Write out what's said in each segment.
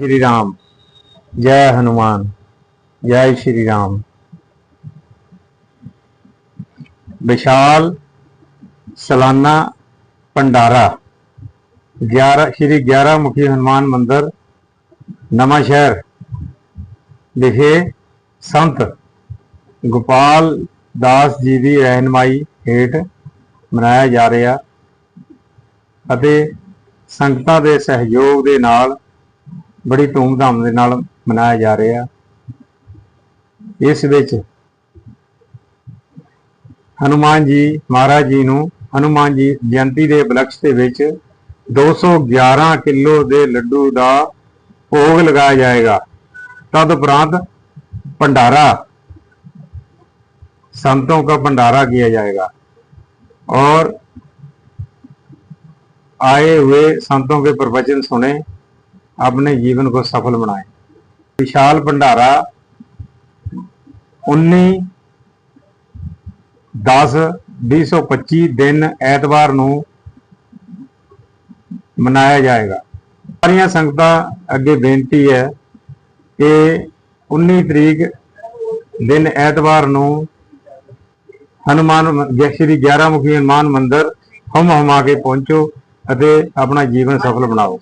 ਸ਼੍ਰੀ ਰਾਮ। ਜੈ ਹਨੂਮਾਨ, ਜੈ ਸ਼੍ਰੀ ਰਾਮ। ਵਿਸ਼ਾਲ ਸਲਾਨਾ ਭੰਡਾਰਾ। 11 ਸ਼੍ਰੀ 11 ਮੁਖੀ ਹਨੂਮਾਨ ਮੰਦਿਰ, ਨਵਾਂ ਸ਼ਹਿਰ। ਵਿਖੇ ਸੰਤ ਗੋਪਾਲ ਦਾਸ ਜੀ ਦੀ ਰਹਿਨਮਾਈ ਹੇਠ ਮਨਾਇਆ ਜਾ ਰਿਹਾ ਅਤੇ ਸੰਗਤਾਂ ਦੇ ਸਹਿਯੋਗ ਦੇ ਨਾਲ ਬੜੀ ਧੂਮਧਾਮ ਦੇ ਨਾਲ ਮਨਾਇਆ ਜਾ ਰਿਹਾ ਇਸ ਵਿੱਚ ਹਨੂਮਾਨ ਜੀ ਮਹਾਰਾਜ ਜੀ ਨੂੰ ਹਨੂਮਾਨ ਜੀ ਜਯੰਤੀ ਦੇ ਉਪਲਕਸ਼ ਦੇ ਵਿੱਚ 211 ਕਿਲੋ ਦੇ ਲੱਡੂ ਦਾ ਭੋਗ ਲਗਾਇਆ ਜਾਏਗਾ तद उपरांत भंडारा संतों का भंडारा किया जाएगा और आए हुए संतों के प्रवचन सुने अपने जीवन को सफल बनाए विशाल भंडारा 19 10 2025 ਦਿਨ ਐਤਵਾਰ ਨੂੰ ਮਨਾਇਆ ਜਾਏਗਾ ਸਾਰੀਆਂ ਸੰਗਤਾਂ ਅੱਗੇ ਬੇਨਤੀ ਹੈ ਕਿ 19 ਤਰੀਕ ਦਿਨ ਐਤਵਾਰ ਨੂੰ ਹਨੂਮਾਨ ਮ- ਸ਼੍ਰੀ 11 ਮੁਖੀ ਹਨੂਮਾਨ ਮੰਦਿਰ ਹਮ ਹਮਾ ਕੇ ਪਹੁੰਚੋ ਅਤੇ ਆਪਣਾ ਜੀਵਨ ਸਫਲ ਬਣਾਓ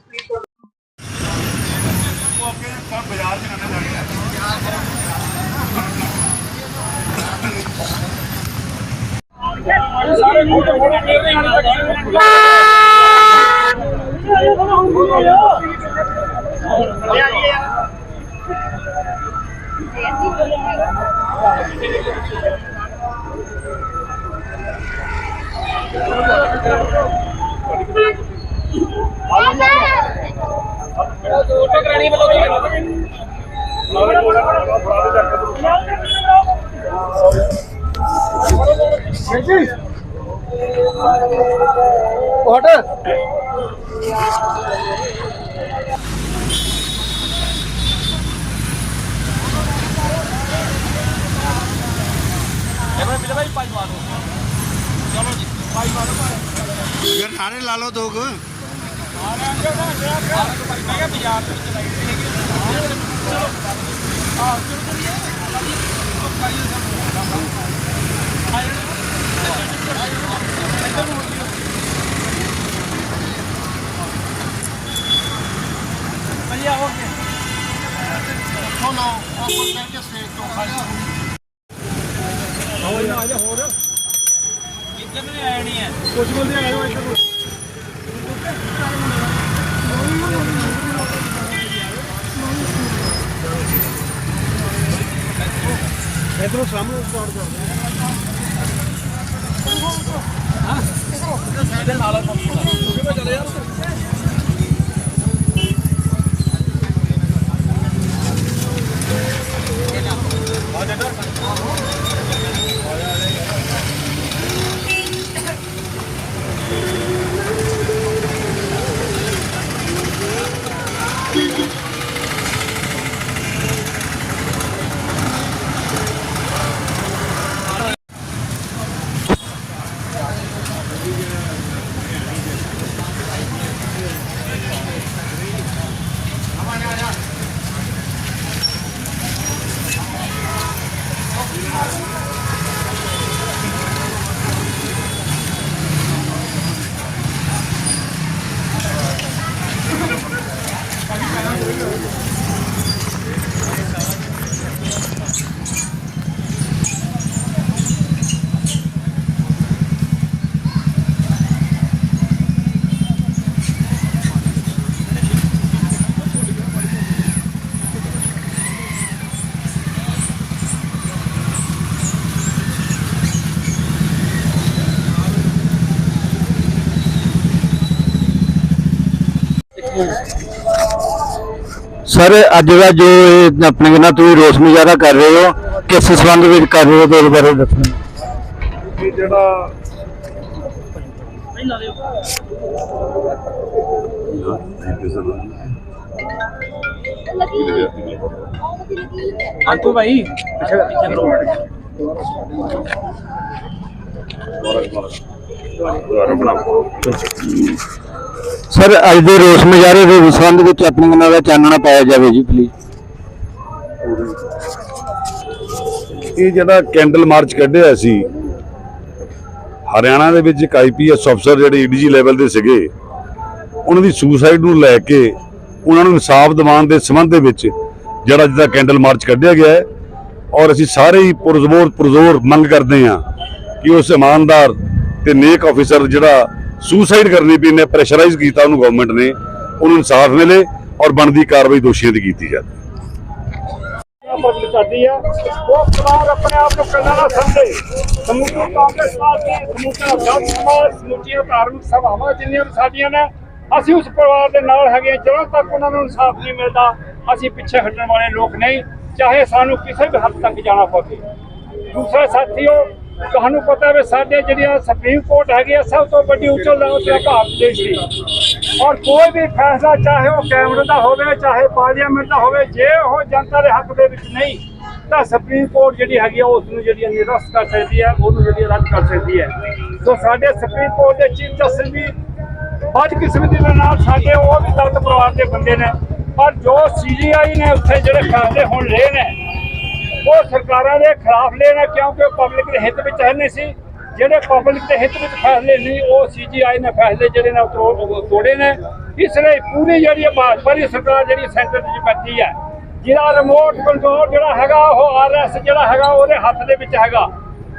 啊就 ਇਧਰੋਂ ਸਾਹਮਣੇ ਸਟਾਰਟ ਕਰਦੇ ਹਾਂ ਹਾਂ। ਇਹਦੇ ਨਾਲ ਆ ਕਿਉਂਕਿ ਮੈਂ ਚਲੇ ਯਾਰ ਆ ਜੱਟਾ ਸਰ ਅੱਜ ਦਾ ਜੋ ਇਹ ਆਪਣੇ ਨਾਲ ਤੁਸੀਂ ਰੋਸ ਮੁਜ਼ਾਹਰਾ ਕਰ ਰਹੇ ਹੋ ਕਿਸ ਸੰਬੰਧ ਵਿੱਚ ਕਰ ਰਹੇ ਹੋ ਤੇ ਬਾਰੇ ਦੱਸੋ। ਇਹ ਜਿਹੜਾ ਅੰਕੂ ਭਾਈ ਸਰ, ਅੱਜ ਦੇ ਰੋਸ ਮੁਜ਼ਾਹਰੇ ਦੇ ਸੰਬੰਧ ਵਿੱਚ ਆਪਣੇ ਉਹਨਾਂ ਦਾ ਚਾਨਣਾ ਪਾਇਆ ਜਾਵੇ ਜੀ ਪਲੀਜ਼ ਇਹ ਜਿਹੜਾ ਕੈਂਡਲ ਮਾਰਚ ਕੱਢਿਆ ਸੀ, ਹਰਿਆਣਾ ਦੇ ਵਿੱਚ ਇੱਕ ਆਈਪੀਐਸ ਅਫਸਰ ਜਿਹੜੇ ਈਡੀਜੀ ਲੈਵਲ ਦੇ ਸੀਗੇ, ਉਹਨਾਂ ਦੀ ਸੁਸਾਈਡ ਨੂੰ ਲੈ ਕੇ ਉਹਨਾਂ ਨੂੰ ਇਨਸਾਫ ਦਿਵਾਉਣ ਦੇ ਸੰਬੰਧ ਦੇ ਵਿੱਚ ਜਿਹੜਾ ਜਿਹਦਾ ਕੈਂਡਲ ਮਾਰਚ ਕੱਢਿਆ ਗਿਆ ਹੈ, ਔਰ ਅਸੀਂ ਸਾਰੇ ਹੀ ਪੁਰਜ਼ੋਰ ਪੁਰਜ਼ੋਰ ਮੰਗ ਕਰਦੇ ਹਾਂ ਕਿ ਉਸ ਇਮਾਨਦਾਰ ਤੇ ਨੇਕ ਅਫੀਸਰ ਜਿਹੜਾ ਸੁਸਾਈਡ ਕਰਨੀ ਪਈ ਨੇ ਪ੍ਰੈਸ਼ਰਾਈਜ਼ ਕੀਤਾ ਉਹਨੂੰ ਗਵਰਨਮੈਂਟ ਨੇ, ਉਹਨੂੰ ਇਨਸਾਫ ਮਿਲੇ ਔਰ ਬਣਦੀ ਕਾਰਵਾਈ ਦੋਸ਼ੀਆਂ ਦੀ ਕੀਤੀ ਜਾਵੇ। ਬਦਲ ਕਰਦੀ ਉਹ ਪਰਿਵਾਰ ਆਪਣੇ ਆਪ ਨੂੰ ਕੰਨਾ ਨਾ ਸਮਝੇ ਸਮੂਹ ਕਾਂਗਰਸ ਪਾਰਟੀ ਸਮੂਹ ਜਨ ਸਮਾਜ ਸਮੂਹੀਆਂ ਧਾਰਮਿਕ ਸਭਾਵਾਂ ਜਿੰਨੀਆਂ ਸਾਡੀਆਂ ਨੇ ਅਸੀਂ ਉਸ ਪਰਿਵਾਰ ਦੇ ਨਾਲ ਹੈਗੇ ਜਦੋਂ ਤੱਕ ਉਹਨਾਂ ਨੂੰ ਇਨਸਾਫ ਨਹੀਂ ਮਿਲਦਾ, ਅਸੀਂ ਪਿੱਛੇ ਹਟਣ ਵਾਲੇ ਲੋਕ ਨਹੀਂ, ਚਾਹੇ ਸਾਨੂੰ ਕਿਸੇ ਵੀ ਹੱਦ ਤੱਕ ਜਾਣਾ ਪਵੇ। ਦੂਸਰਾ ਸਾਥੀਓ ਤੁਹਾਨੂੰ ਪਤਾ ਵੀ ਸਾਡੇ ਜਿਹੜੀਆਂ ਸੁਪਰੀਮ ਕੋਰਟ ਹੈਗੀ ਆ, ਸਭ ਤੋਂ ਵੱਡੀ ਉੱਚ ਅਦਾਲਤ ਹੈ ਭਾਰਤ ਦੇਸ਼ ਦੀ ਔਰ ਕੋਈ ਵੀ ਫੈਸਲਾ ਚਾਹੇ ਉਹ ਕੈਮਰੇ ਦਾ ਹੋਵੇ, ਚਾਹੇ ਪਾਰਲੀਮੈਂਟ ਦਾ ਹੋਵੇ, ਜੇ ਉਹ ਜਨਤਾ ਦੇ ਹੱਕ ਦੇ ਵਿੱਚ ਨਹੀਂ, ਤਾਂ ਸੁਪਰੀਮ ਕੋਰਟ ਜਿਹੜੀ ਹੈਗੀ ਆ ਉਸ ਨੂੰ ਜਿਹੜੀ ਨਿਰਸਤ ਕਰ ਸਕਦੀ ਹੈ, ਉਹਨੂੰ ਜਿਹੜੀ ਰੱਦ ਕਰ ਸਕਦੀ ਹੈ। ਸੋ ਸਾਡੇ ਸੁਪਰੀਮ ਕੋਰਟ ਦੇ ਚੀਫ ਜਸਟਿਸ ਵੀ ਬਦਕਿਸਮਤੀ ਦੇ ਨਾਲ ਸਾਡੇ ਉਹ ਵੀ ਦਲਿਤ ਪਰਿਵਾਰ ਦੇ ਬੰਦੇ ਨੇ, ਪਰ ਜੋ ਸੀਜੀਆਈ ਨੇ ਉੱਥੇ ਜਿਹੜੇ ਫੈਸਲੇ ਹੁਣ ਲਏ ਨੇ ਉਹ ਸਰਕਾਰਾਂ ਦੇ ਖਿਲਾਫ ਲੈਣਾ ਕਿਉਂਕਿ ਉਹ ਪਬਲਿਕ ਦੇ ਹਿੱਤ ਵਿੱਚ ਹੈ ਨਹੀਂ ਸੀ। ਜਿਹੜੇ ਪਬਲਿਕ ਦੇ ਹਿੱਤ ਵਿੱਚ ਫੈਸਲੇ ਨਹੀਂ ਉਹ ਸੀਜੀਆਈ ਨੇ ਫੈਸਲੇ ਜਿਹੜੇ ਨੇ ਉਹ ਤੋੜ- ਤੋੜੇ ਨੇ। ਇਸ ਲਈ ਪੂਰੀ ਜਿਹੜੀ ਇਹ ਭਾਜਪਾ ਦੀ ਸਰਕਾਰ ਜਿਹੜੀ ਸੈਂਟਰ ਵਿੱਚ ਬੈਠੀ ਹੈ ਜਿਹੜਾ ਰਿਮੋਟ ਕੰਟਰੋਲ ਜਿਹੜਾ ਹੈਗਾ, ਉਹ ਆਰਐਸ ਜਿਹੜਾ ਹੈਗਾ, ਉਹਦੇ ਹੱਥ ਦੇ ਵਿੱਚ ਹੈਗਾ।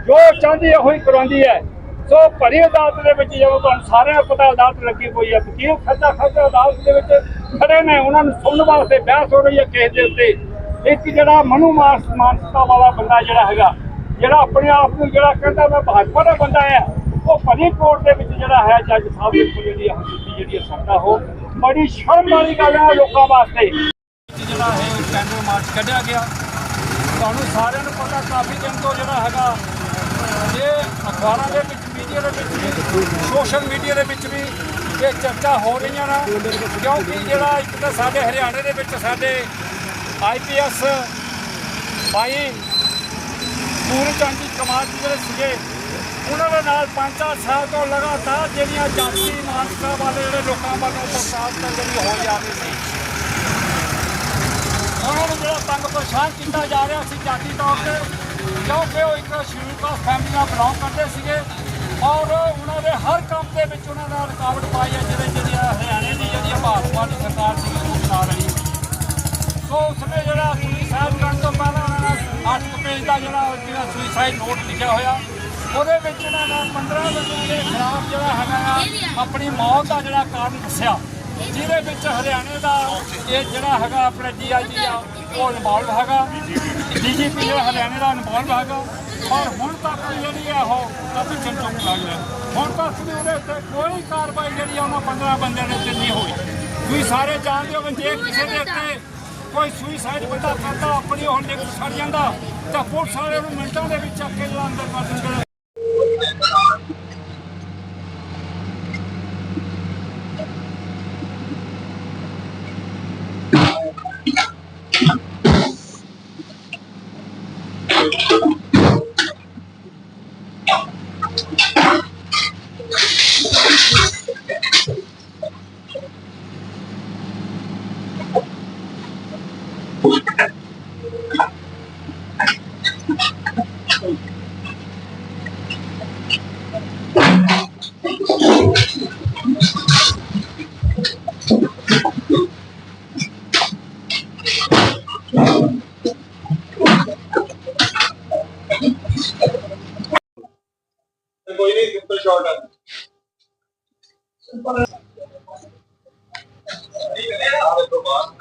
ਜੋ ਚਾਹੁੰਦੀ ਹੈ ਉਹੀ ਕਰਾਉਂਦੀ ਹੈ ਸੋ ਭਰੀ ਅਦਾਲਤ ਦੇ ਵਿੱਚ ਜਦੋਂ ਤੁਹਾਨੂੰ ਸਾਰਿਆਂ ਨੂੰ ਪਤਾ ਅਦਾਲਤ ਲੱਗੀ ਹੋਈ ਹੈ ਵਕੀਲ ਖੱਜਾ ਖੱਜਾ ਅਦਾਲਤ ਦੇ ਵਿੱਚ ਖੜੇ ਨੇ, ਉਹਨਾਂ ਨੂੰ ਸੁਣਨ ਵਾਸਤੇ ਬਹਿਸ ਹੋ ਰਹੀ ਹੈ ਕੇਸ ਦੇ ਉੱਤੇ। ਇੱਕ ਜਿਹੜਾ ਮਨੂ ਮਾਨਸ ਮਾਨਸਤਾ ਵਾਲਾ ਬੰਦਾ ਜਿਹੜਾ ਹੈਗਾ, ਜਿਹੜਾ ਆਪਣੇ ਆਪ ਨੂੰ ਜਿਹੜਾ ਕਹਿੰਦਾ ਮੈਂ ਭਾਜਪਾ ਦਾ ਬੰਦਾ ਆ, ਉਹ ਭਰੀ ਦੇ ਵਿੱਚ ਜਿਹੜਾ ਹੈ, ਜੱਜ ਸਾਹਿਬ ਦੇ ਕੋਲ ਜਿਹੜੀ ਹਸਤੀ ਜਿਹੜੀ ਹੈ ਹੋ, ਬੜੀ ਸ਼ਰਮ ਵਾਲੀ ਗੱਲ ਹੈ ਲੋਕਾਂ ਵਾਸਤੇ। ਜਿਹੜਾ ਹੈ ਕੈਂਡਲ ਮਾਰਚ ਕੱਢਿਆ ਗਿਆ, ਤੁਹਾਨੂੰ ਸਾਰਿਆਂ ਨੂੰ ਪਤਾ ਕਾਫੀ ਦਿਨ ਤੋਂ ਜਿਹੜਾ ਹੈਗਾ ਇਹ ਅਖਬਾਰਾਂ ਦੇ ਵਿੱਚ, ਮੀਡੀਆ ਦੇ ਵਿੱਚ ਵੀ, ਸੋਸ਼ਲ ਮੀਡੀਆ ਦੇ ਵਿੱਚ ਵੀ ਇਹ ਚਰਚਾ ਹੋ ਰਹੀਆਂ ਨੇ, ਕਿਉਂਕਿ ਜਿਹੜਾ ਇੱਕ ਤਾਂ ਸਾਡੇ ਹਰਿਆਣੇ ਦੇ ਵਿੱਚ ਸਾਡੇ ਆਈਪੀਐਸ ਭਾਈ ਪੂਰੀ ਚੰਦੀ ਕਮਾਲ ਜੀ ਜਿਹੜੇ ਸੀਗੇ, ਉਹਨਾਂ ਦੇ ਨਾਲ 5-4 ਸਾਲ ਤੋਂ ਲਗਾਤਾਰ ਜਿਹੜੀਆਂ ਜਾਤੀ ਮਾਨਸਤਾ ਵਾਲੇ ਜਿਹੜੇ ਲੋਕਾਂ ਵੱਲੋਂ ਪ੍ਰਸਾਦ ਜਿਹੜੀ ਹੋ ਜਾ ਰਹੀ ਸੀ। ਉਹਨਾਂ ਨੂੰ ਜਿਹੜਾ ਤੰਗ ਪਰੇਸ਼ਾਨ ਕੀਤਾ ਜਾ ਰਿਹਾ ਸੀ ਜਾਤੀ ਤੌਰ ਤੇ, ਕਿਉਂਕਿ ਉਹ ਇੱਕ ਸ਼ਡਿਊਲ ਕਾਸਟ ਫੈਮਿਲੀ ਨਾਲ ਬਿਲੋਂਗ ਕਰਦੇ ਸੀਗੇ ਔਰ ਉਹਨਾਂ ਦੇ ਹਰ ਕੰਮ ਦੇ ਵਿੱਚ ਉਹਨਾਂ ਦਾ ਰੁਕਾਵਟ ਪਾਈ ਹੈ ਜਿਹੜੇ ਜਿਹੜੀ ਆ ਹਰਿਆਣੇ ਦੀ ਜਿਹੜੀ ਆ ਭਾਜਪਾ ਦੀ ਸਰਕਾਰ ਸੀ ਸੋ ਉਸਨੇ ਜਿਹੜਾ ਸੁਸਾਈਡ ਕਰਨ ਤੋਂ ਪਹਿਲਾਂ ਉਹਨਾਂ ਨੇ 8 ਪੇਜ ਦਾ ਜਿਹੜਾ ਜਿਹੜਾ ਸੁਈਸਾਈਡ ਨੋਟ ਲਿਖਿਆ ਹੋਇਆ, ਉਹਦੇ ਵਿੱਚ ਇਹਨਾਂ ਨੇ 15 ਬੰਦਿਆਂ ਦੇ ਖਿਲਾਫ ਜਿਹੜਾ ਹੈਗਾ ਆ, ਆਪਣੀ ਮੌਤ ਦਾ ਜਿਹੜਾ ਕਾਰਨ ਦੱਸਿਆ। ਜਿਹਦੇ ਵਿੱਚ ਹਰਿਆਣੇ ਦਾ ਇਹ ਜਿਹੜਾ ਹੈਗਾ ਆਪਣਾ ਡੀਆਈਜੀ ਆ, ਉਹ ਇਨਵੋਲਵ ਹੈਗਾ। ਡੀਜੀਪੀ ਜਿਹੜਾ ਹਰਿਆਣੇ ਦਾ ਇਨਵੋਲਵ ਹੈਗਾ। ਔਰ ਹੁਣ ਤੱਕ ਜਿਹੜੀ ਹੈ ਉਹ ਕਾਫੀ ਚਿੰਤਾ ਚੁੱਕ ਲੱਗ ਰਿਹਾ। ਹੁਣ ਤੱਕ ਵੀ ਉਹਦੇ ਉੱਤੇ ਕੋਈ ਕਾਰਵਾਈ ਜਿਹੜੀ ਆ ਉਹਨਾਂ 15 ਬੰਦਿਆਂ ਦੇ ਉੱਤੇ ਨਹੀਂ ਹੋਈ। ਤੁਸੀਂ ਸਾਰੇ ਜਾਣਦੇ ਹੋ ਕਿ ਜੇ ਕਿਸੇ ਦੇ ਉੱਤੇ ਕੋਈ ਸੁਈਸਾਈਡ ਬੰਦਾ ਕਰਦਾ ਆਪਣੀ ਹੁਣ ਦੇ ਛੱਡ ਜਾਂਦਾ, ਤਾਂ ਪੁਲਿਸ ਵਾਲੇ ਨੂੰ ਮਿੰਟਾਂ ਦੇ ਵਿੱਚ ਚੱਕ ਕੇ ਅੰਦਰ ਕਰ ਦਿੰਦੇ Thank you.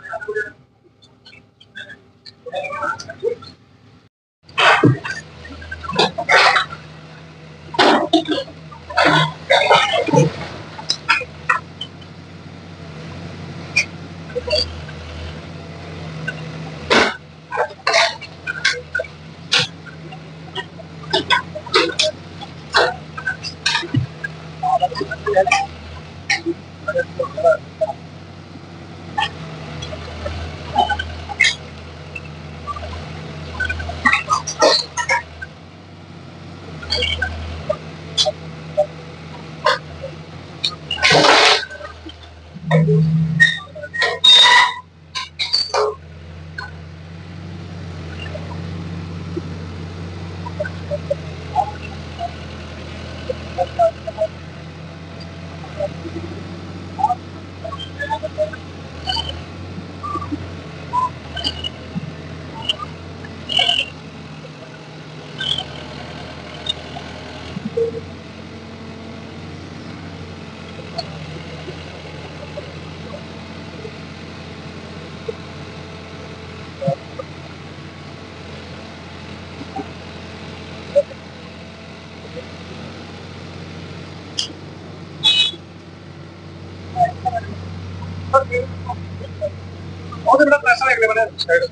Side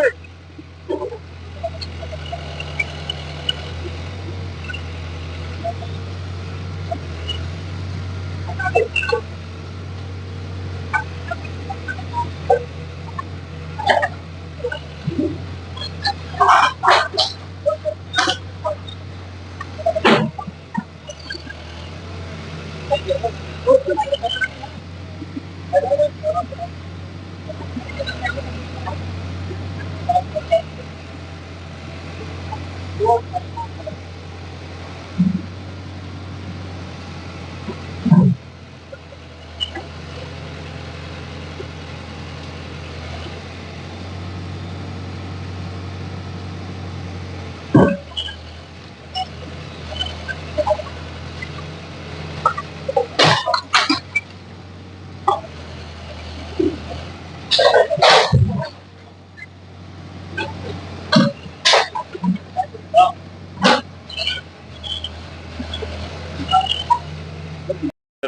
ਨੇ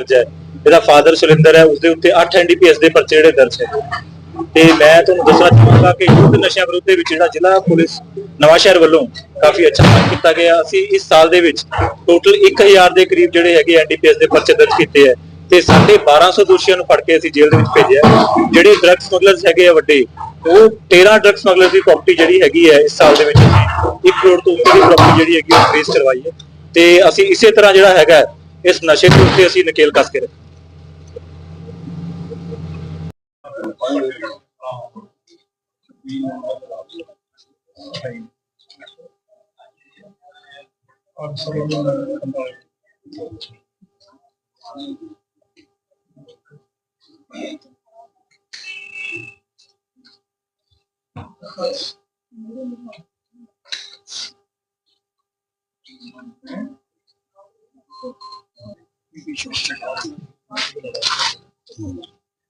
ਦਰਜ ਹੈ। ਇਹਦਾ ਫਾਦਰ ਸੁਰਿੰਦਰ ਹੈ, ਉਸਦੇ ਉੱਤੇ 8 ਐਨਡੀਪੀਐਸ ਦੇ ਪਰਚੇ ਜਿਹੜੇ ਦਰਜ ਹੈ। ਤੇ ਮੈਂ ਤੁਹਾਨੂੰ ਦੱਸਣਾ ਚਾਹਾਂਗਾ ਕਿ ਯੁੱਧ ਨਸ਼ਿਆਂ ਵਿਰੁੱਧ ਦੇ ਵਿੱਚ ਜਿਹੜਾ ਜ਼ਿਲ੍ਹਾ ਪੁਲਿਸ ਨਵਾਂ ਸ਼ਹਿਰ ਵੱਲੋਂ ਕਾਫੀ ਅੱਛਾ ਕੰਮ ਕੀਤਾ ਗਿਆ। ਅਸੀਂ ਇਸ ਸਾਲ ਦੇ ਵਿੱਚ ਟੋਟਲ 1000 ਦੇ ਕਰੀਬ ਜਿਹੜੇ ਹੈਗੇ ਐਨਡੀਪੀਐਸ ਦੇ ਪਰਚੇ ਦਰਜ ਕੀਤੇ ਹੈ। ਤੇ ਸਾਡੇ 1200 ਦੋਸ਼ੀਆਂ ਨੂੰ ਫੜ ਕੇ ਅਸੀਂ ਜੇਲ੍ਹ ਦੇ ਵਿੱਚ ਭੇਜਿਆ ਜਿਹੜੇ ਡਰੱਗ ਸਮਗਲਰਸ ਹੈਗੇ ਆ ਵੱਡੇ, ਉਹ 13 ਡਰੱਗ ਸਮਗਲਰ ਦੀ ਪ੍ਰਾਪਰਟੀ ਜਿਹੜੀ ਹੈਗੀ ਹੈ ਇਸ ਸਾਲ ਦੇ ਵਿੱਚ ਅਸੀਂ 1 ਕਰੋੜ ਤੋਂ ਉੱਤੇ ਦੀ ਪ੍ਰਾਪਰਟੀ ਜਿਹੜੀ ਹੈਗੀ ਉਹ ਟ੍ਰੇਸ ਕਰਵਾਈ ਹੈ। ਤੇ ਅਸੀਂ ਇਸੇ ਤਰ੍ਹਾਂ ਜਿਹੜਾ ਹੈਗਾ ਇਸ ਨਸ਼ੇ ਦੇ ਉੱਤੇ ਅਸੀਂ ਨਕੇਲ ਕੱਸ ਕੇ ਰੱਖੀ I'm sorry, I'm sorry.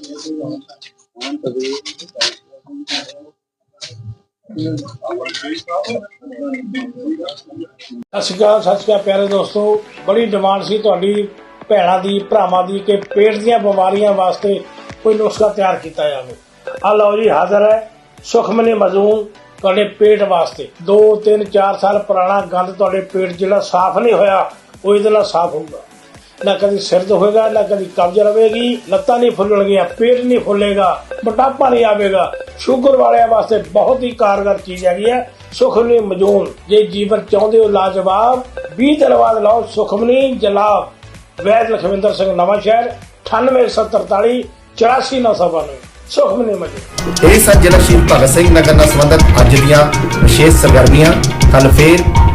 ਸਤਿ ਸ਼੍ਰੀ ਅਕਾਲ, ਸਤਿ ਸ਼੍ਰੀ ਅਕਾਲ ਪਿਆਰੇ ਦੋਸਤੋ। ਬੜੀ ਡਿਮਾਂਡ ਸੀ ਤੁਹਾਡੀ ਭੈਣਾਂ ਦੀ, ਭਰਾਵਾਂ ਦੀ ਕਿ ਪੇਟ ਦੀਆਂ ਬਿਮਾਰੀਆਂ ਵਾਸਤੇ ਕੋਈ ਨੁਸਖਾ ਤਿਆਰ ਕੀਤਾ ਜਾਵੇ। ਆ ਲਓ ਜੀ, ਹਾਜ਼ਰ ਹੈ ਸੁਖਮਨੀ ਮਜ਼ੂਮ ਤੁਹਾਡੇ ਪੇਟ ਵਾਸਤੇ। 2 3 4 ਸਾਲ ਪੁਰਾਣਾ ਗੰਦ ਤੁਹਾਡੇ ਪੇਟ ਜਿਹੜਾ ਸਾਫ਼ ਨਹੀਂ ਹੋਇਆ, ਉਹ ਇਹਦੇ ਨਾਲ ਸਾਫ਼ ਹੋਊਗਾ ਨਾ ਕਦੀ ਸਿਰ ਦੁਖੇਗਾ, ਨਾ ਕਦੀ ਕਬਜ਼ ਰਵੇਗੀ ਲੱਤਾਂ ਨਹੀਂ ਫੁੱਲਣਗੀਆਂ, ਪੇਟ ਨਹੀਂ ਫੁੱਲੇਗਾ, ਮੋਟਾਪਾ ਨਹੀਂ ਆਵੇਗਾ। ਸ਼ੂਗਰ ਵਾਲਿਆਂ ਵਾਸਤੇ ਬਹੁਤ ਹੀ ਕਾਰਗਰ ਚੀਜ਼ ਹੈਗੀ ਹੈ। ਸੁਖਮਨੀ ਮਜੂਨ। ਜੇ ਜੀਵਨ ਚਾਹੁੰਦੇ ਹੋ ਲਾਜਵਾਬ 20 ਦਿਨ ਬਾਅਦ ਸੁਖਮਨੀ ਜਲਾਬ। ਵੈਦ ਲਖਵਿੰਦਰ ਸਿੰਘ ਨਵਾਂ ਸ਼ਹਿਰ 98743 84992 ਸੁਖਮਨੀ ਮਜੂਨ। ਇਹ ਸਨ ਜ਼ਿਲ੍ਹਾ ਸ਼ਹੀਦ ਭਗਤ ਸਿੰਘ ਨਗਰ ਨਾਲ ਸੰਬੰਧਿਤ ਅੱਜ ਦੀਆਂ ਵਿਸ਼ੇਸ਼ ਸਰਗਰਮੀਆਂ। ਕੱਲ ਫੇਰ